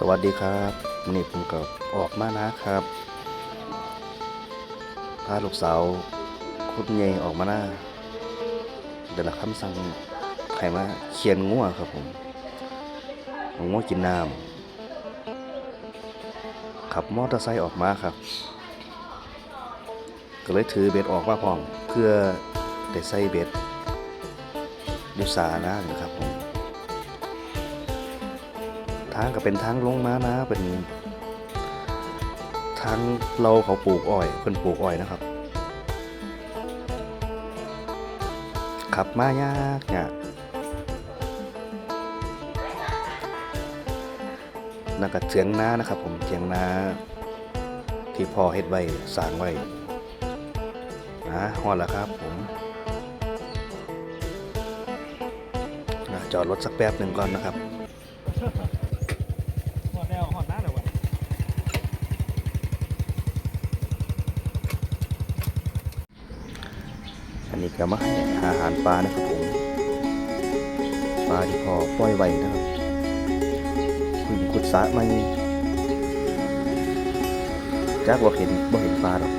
สวัสดีครับวันนี้ผมก็ออกมานะครับ พาลูกสาวคุณเยออกมาหน้าเดี๋ยวละคำสั่งใครมาเขียนงัวครับผมงัวกินน้ำขับมอเตอร์ไซค์ออกมาครับ ก็เลยถือเบ็ดออกมาพร้อม เพื่อได้ใส่เบ็ดอยุสานะนะครับ ทางก็เป็นทางลงมานะเป็นทางเราเขาปลูกอ้อยเพิ่นปลูกอ้อยนะครับ ขับมายากยากนั่นก็เถียงนานะครับ ผมเถียงนาที่พ่อเฮ็ดไว้สร้างไว้นะฮอดแล้วครับผมอะจอดรถสักแป๊บหนึ่งก่อนนะครับ หอดแนวหอดหน้าเลยวะ อันนี้ก็มาให้อาหารปลานะครับผมปลาที่พอปล่อยไว้นะครับเพึ่งขุดสระมานี่จักว่าเห็นบ่เห็นปลาหรอก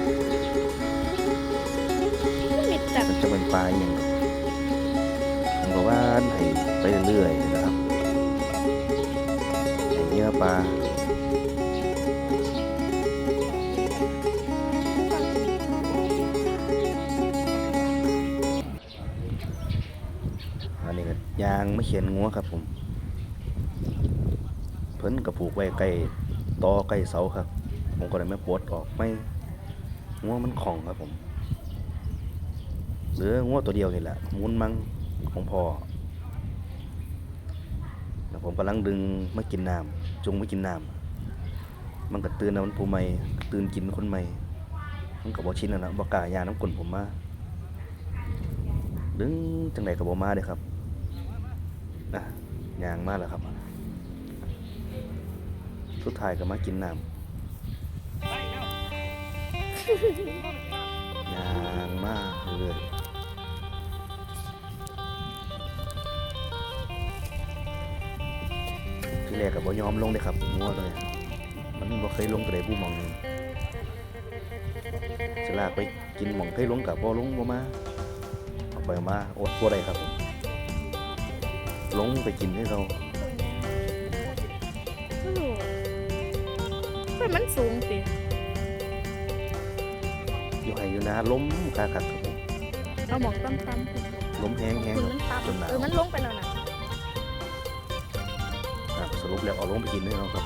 มิดจับมันจะเป็นปลาอหย่างผมก็ว่าให้ไปเรื่อยๆนะครับให้เนื้อปลา ยางไม่เขียนงัวครับผม เพิ่นกระผูกไว้ใกล้ตอใกล้เสาครับ ผมก็เลยไม่ปลดออกไม่งัวมันของครับผมหรืองัวตัวเดียวนี่แหละมุนมังของพ่อแล้วผมกำลังดึงไมากินน้ำจงไมากินน้ำมันก็ตื่นนะมันผู้ใหม่ตื่นกินคนใหม่มันก็บ่ชินแล้วนะบ่กล้ายาน้ำกลนผมมาดึงจังไดก็บ่มาเด้ครับ อะยางมากแล้วครับ สุดท้ายก็มากินน้ำยางมากเรื่อยที่แรกก็บ่ยอมลงเลยครับงัวตัวเนี้ยมันบ่เคยลงตัวใดผู้มองนึงสลากไปกินหม่องเคยลงกับบ่ลงบ่มาเอาไปมาอดบ่ได้ครับผม ลงไปกินให้เราโอ้ยมันสูงสิอยู่ไหอยู่นะล้มกาคักครับผมเอาหมอกตั้มตั้มๆล้มแห้งแห้งคุณมันตั้มจนหนาวเออมันลงไปแล้วนะสรุปแล้วเอาลงไปกินให้เราครับ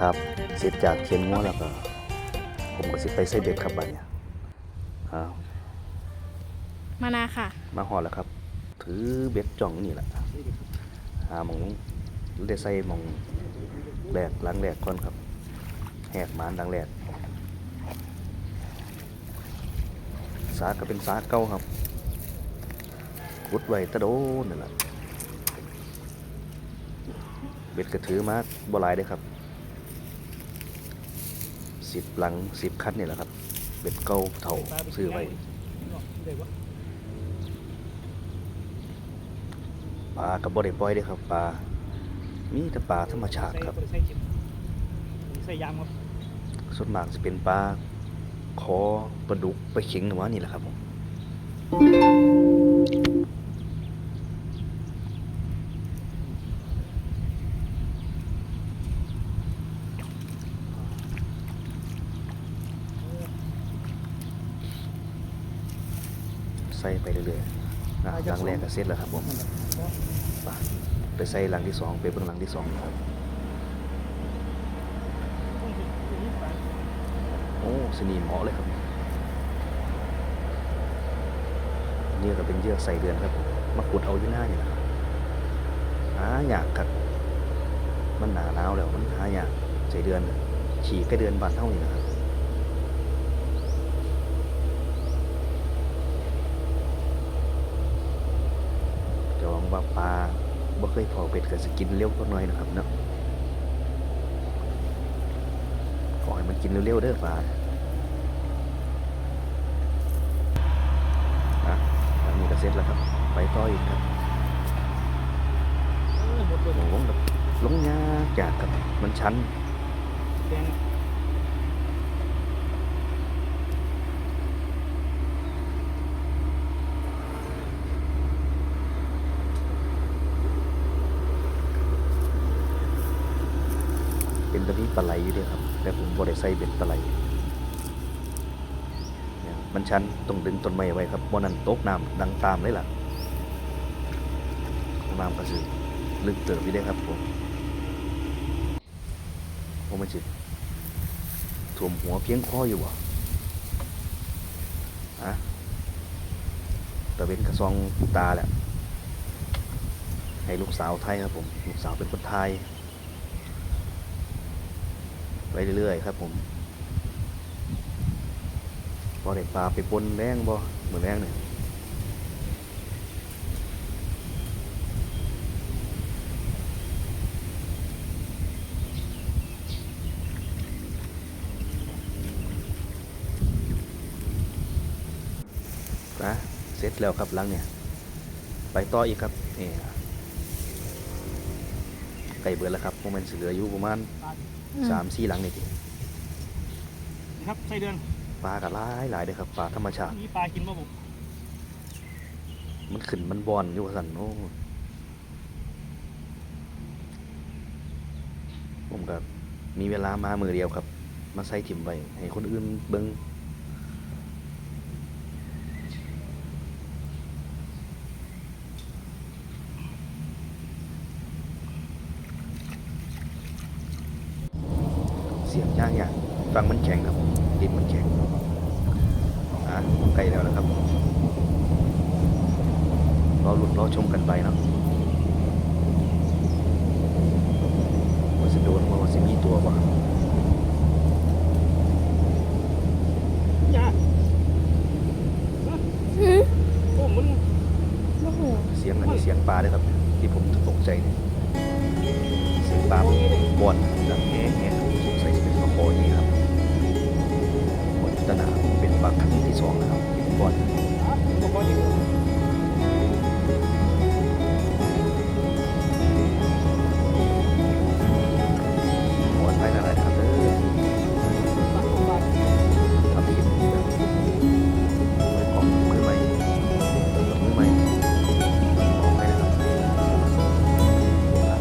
ครับเสร็จจากเคียนงัวแล้วก็ ผมก็สิไปใส่เบ็ดครับบัดเนี่ยอ้าวมานาค่ะ มาหอดแล้วครับ ถือเบ็ดจ่องนี่แหละหาหมองได้ใส่หมองแรกหล้างแรกก่อนครับแหกหมานหล้างแรกสาก็เป็นสาเก่าครับขุดไว้ตะโดนนั่นแหละเบ็ดก็ถือมาบ่หลายเด้อครับ สิบหลังสิบคันนี่แหละครับเบ็ดเก่าเท่าซื้อไว้เดี๋ยววะปลากับบ่ได้ปล่อยเด้อครับปลามีแต่ปลาธรรมชาติใส่ครับใส่เจ็บใส่ยามครับส่วนมากจะเป็นปลาคอปลาดุกปลาเข็งหรือว่านี่แหละครับผม ส่ไปเรื่อยๆนะหลังแรกก็เสร็จแล้วครับผมไปไปใส่หลังที่สองไปเบิ่งหลังที่สองครับโอ้สนีเหมาะเลยครับนี่ก็เป็นเยือกใส่เดือนครับผมมาขุดเอาอยู่หน้านี่แหละครับหาอยากครับมันหนาหนาวแล้วมันหาอยากใส่เดือน ฉีกแค่เดือนบานเท่านี้นะครับ จองว่าปลาบ่ เคยพอเป็ดก็สกินเร็วกว่าน้อยนะครับเนาะขอให้มันกินกินเร็วๆเด้อปลาอะอันนี้ก็เสร็จแล้วครับ ไปต่ออีกครับเออหมดเลยลงแบบลงยากจากครับ มันชัน เป็นตะนี้ปลาไหลอยู่ด้อครับ แต่ผมบ่ได้ใส่เบ็ดปลาไหลเนี่ยมันชันต้องดึงต้นไม้ไว้ครับบ่นั้นตกน้ำดังตามเลยล่ะน้ำก็สิลึกเติบอยู่ด้ครับผมผมมันสิท่วมหัวเพียงคออยู่บ่อะตะเวนกระซองตาแหละให้ลูกสาวไทยครับผม ลูกสาวเป็นคนไทย ไปเรื่อยๆครับ ผมพอได้ปลาไปปนแรงบ่เหมือนแรงเนี่ยนะเสร็จแล้วครับหลังเนี่ย ไปต่ออีกครับนี่ ไก่เบิดแล้วครับพวกมันสิเหลืออยู่ประมาณอืมสามสี่หลังนี่ตินะครับไส้เดือนปลาก็หลายหลายเลยครับปลาธรรมชาติ มีปลากินบ่ผมมันขึ้นมันบอนอยู่ว่าสันโอ้ผมก็มีเวลามามือเดียวครับ มาใส่ถิ่มไว้ให้คนอื่นเบิงเสียงย่างอย่างฟังมันแข็งครับดินมันแข็งอะใกล้แล้วนะครับรอหลุดรอชมกันไปเนาะว่าสิโดนว่าสิมีตัวบ่ยาหือโอ้มันบ่หูเสียงอันนี้เสียงปลาเลยครับ ที่ผมตกใจเนี่ยเสียงปลาบอน สองนะครับบอนตัวก้อนอยู่บอนไปนั่นแหละครับเออทำคลิปแบบไม่ออกมือใหม่กับมือใหม่ออกไปนะครับ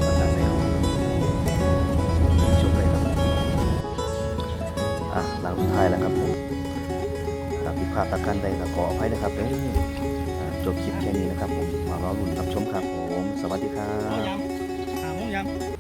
ประจำแล้วชมเลยครับอะหลังสุดท้ายแล้วครับผม ภาดพประการใดก็ขออภัยนะครับเด้ออจบคลิปแค่นี้นะครับผมมารอลุ้นรับชมครับผม สวัสดีครับ